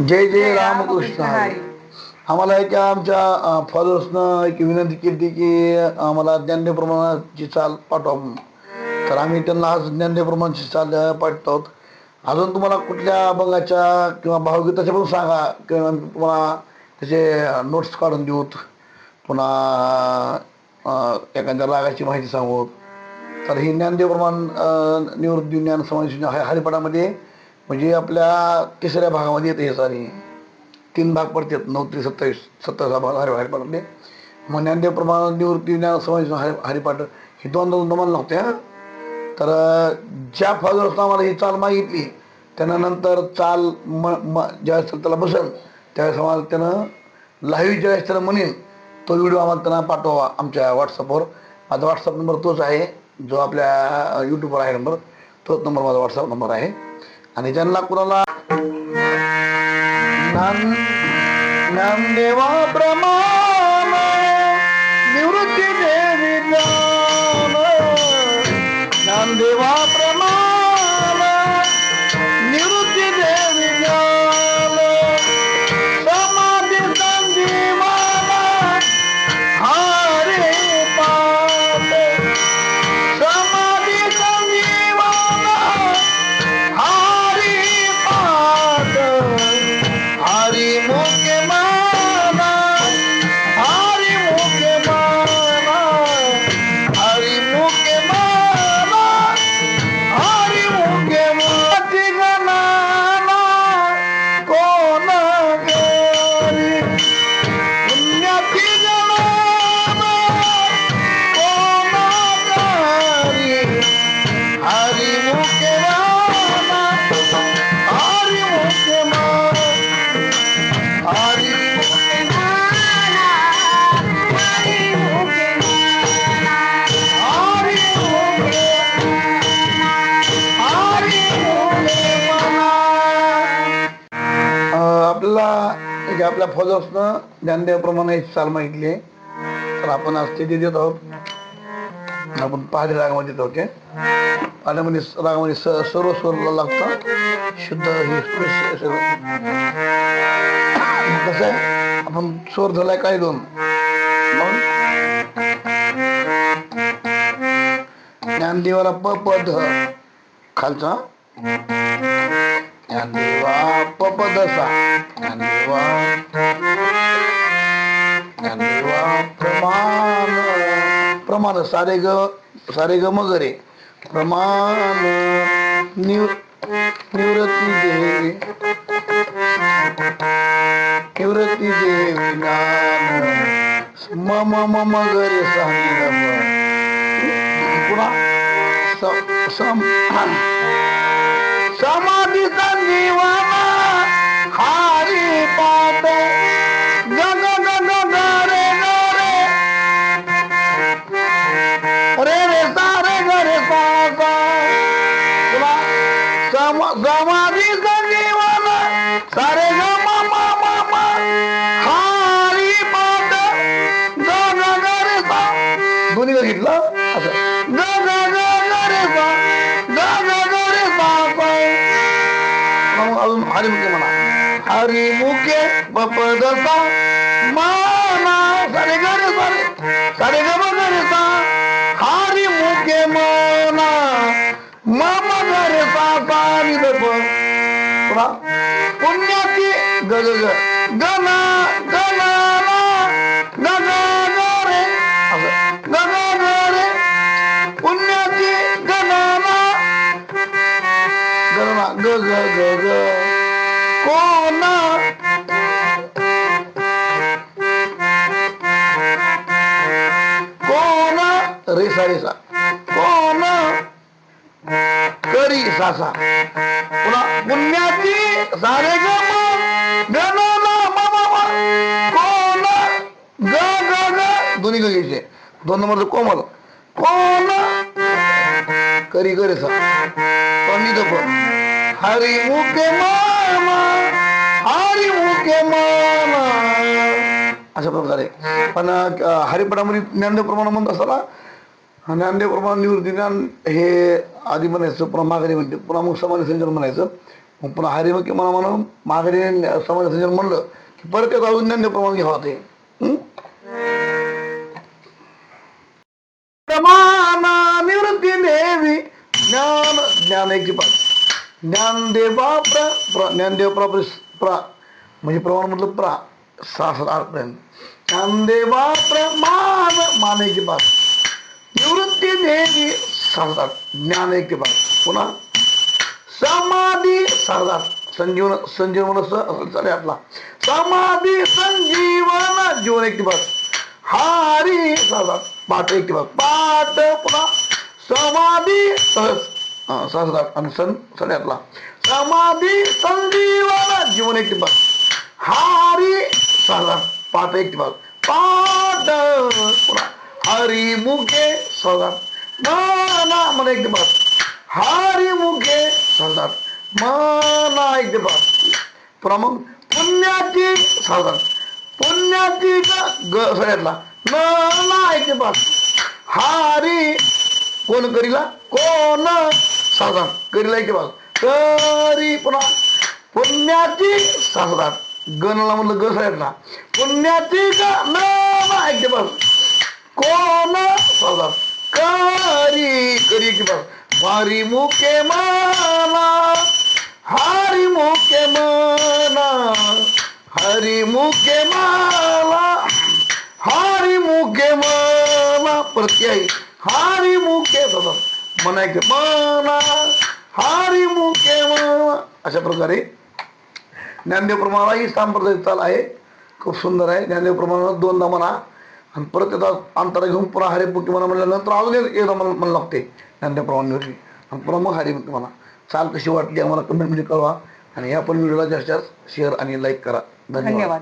जय जय रामकृष्ण हरी. आम्हाला एका आमच्या फॉलोअर्सनं एक विनंती केली की आम्हाला ज्ञानदेव प्रमाणाची चाल पाठवा तर आम्ही त्यांना आज ज्ञानदेव प्रमाणाची चाल पाठवतो. अजून तुम्हाला कुठल्या अभंगाच्या किंवा भावगीताच्या पण सांगा किंवा तुम्हाला त्याचे नोट्स काढून देऊत. पुन्हा एखाद्या रागाची माहिती सांगू तर ही ज्ञानदेव प्रमाण निवृत्ती ज्ञान समाज हरिपाठामध्ये. म्हणजे आपल्या तिसऱ्या भागामध्ये येते हे सारी. तीन भाग पडतात नऊ ते सत्तावीस सत्तावीस भाग हरि हरिपाठातले मग ज्ञानदेव प्रमाण निवृत्ती ज्ञान समाज हरि हरिपाठ हे दोन दोन दोन नव्हत्या तर ज्या फॉलोअर्सनं आम्हाला ही चाल मागितली त्यानं नंतर चाल म म ज्यावेळेस त्याला बसेल त्यावेळेस आम्हाला त्यानं लाईव्ह ज्यावेळेस त्याला म्हणेन तो व्हिडिओ आम्हाला त्यांना पाठवा आमच्या व्हॉट्सअपवर माझा व्हॉट्सअप नंबर तोच आहे जो आपल्या यूट्यूबवर आहे नंबर तोच नंबर माझा व्हॉट्सअप नंबर आहे. आणि ज्यांना कुणाला नाम नामदेवा प्रमाण निवृत्ती देवी ज्ञान नामदेवा एक आपल्या फॉलोअर्सनं ज्ञानदेवाप्रमाणे एक चाल मागितली आहे. तर आपण आज ते देत आहोत. आपण पहाडी रागामध्ये देत ओके? पहाड्यामध्ये रागामध्ये स सर्व स्वरला लागतं. शुद्ध हे कसं आहे? आपण स्वर झालाय काय दोन? मग? ज्ञानदेवाला प पद खालचा. ज्ञानदेवा प ज्ञानदेवा ज्ञानदेवा प्रमाण प्रमाण सारे ग सारे ग मगरे प्रमाण निव निवृत्ती देवी निवृत्ती देवी ज्ञान म म गरे सांगितलं पुन्हा सम समाधीचा जीवन हारी पा हरी मुके बपदसा माना सारे गरे सारे सारे ग गरे सा हरिमुखे माना मामा गरे सा सारी दप पुन्हा पुण्याची ग ग ग गना गना ग गना गरे। रे असं ग ग ग रे पुण्याची गणाना गणना ग ग ग ग कोण? कोण? रेसा रेसा कोण? करी सासा पुन्हा पुण्याची सारे ग कोण? ग ग दोन्ही घ्यायचे. दोन नंबर कोमल. कोण? करी करे सा. कमी दप हरी मुके मामा हरी मुके मामा अशा प्रकारे पण हरिपणामध्ये ज्ञानदेव प्रमाण म्हणत असताना ज्ञानदेव प्रमाण निवृत्ती ज्ञान हे आधी म्हणायचं पुन्हा माघारी म्हणते पुन्हा मग समाज संचलन म्हणायचं. मग पुन्हा हरिमुखी म्हणा म्हणून माघारी समाज संचलन म्हणलं की परत त्याचा अजून ज्ञानदेव प्रमाण घ्यावं ते. प्रमाण प्रमाणा निवृत्ती देवी ज्ञान ज्ञानाची पाठ ज्ञानदेवा प्र प्र ज्ञानदेव प्र प्रा म्हणजे प्रमाण म्हटलं प्रा सहा सात आठ पर्यंत. ज्ञानदेवा प्रमाण एक पाठ निवृत्ती देवी सहा सात आठ ज्ञान एक पाठ पुन्हा समाधी सारदात संजीवन संजीवन चाले आपला. समाधी संजीवन जीवन एक दिवस हारी सारदात पाठ एक दिवस पाठ पुन्हा समाधी सहज हा, सहस्रात आणि सन सड्यातला समाधी संजीवन जीवन एक दिवस हारी सहजात पाठ एक दिवस पाठ पुन्हा हरी मुखे सहजात ना मला एक दिवस हारी मुखे सांगतात मना एक दिवस पुन्हा मग पुण्याची सांगतात पुण्याची ग सगळ्यातला ना एक दिवस हारी कोण करीला कोण सांगतात करीला एक दिवस करी पुन्हा पुण्याची सांगतात गणला म्हणलं ग ना पुण्याची का ना बस कोण सांगतात करी करी की बस वारी मुके माना. हरी मुके माना. हरी मुके माला. हरी मुके माना प्रत्यय हरी मुके म्हणायचे माना हरी मुके अशा प्रकारे. ज्ञानदेव प्रमाणाला ही सांप्रदाय चाल आहे. खूप सुंदर आहे. ज्ञानदेव प्रमाणात दोनदा म्हणा. आणि परत त्याचा अंतर घेऊन पुन्हा हरिपुटी म्हणा म्हणल्यानंतर अजून एक एकदा मला म्हणा लागते. ज्ञानदेव प्रमाण आणि पुन्हा मग हरिमुक्ती म्हणा चाल कशी वाटली आम्हाला कमेंटमध्ये कळवा. आणि या पण व्हिडिओला जास्त जास्त शेअर आणि लाईक करा. धन्यवाद.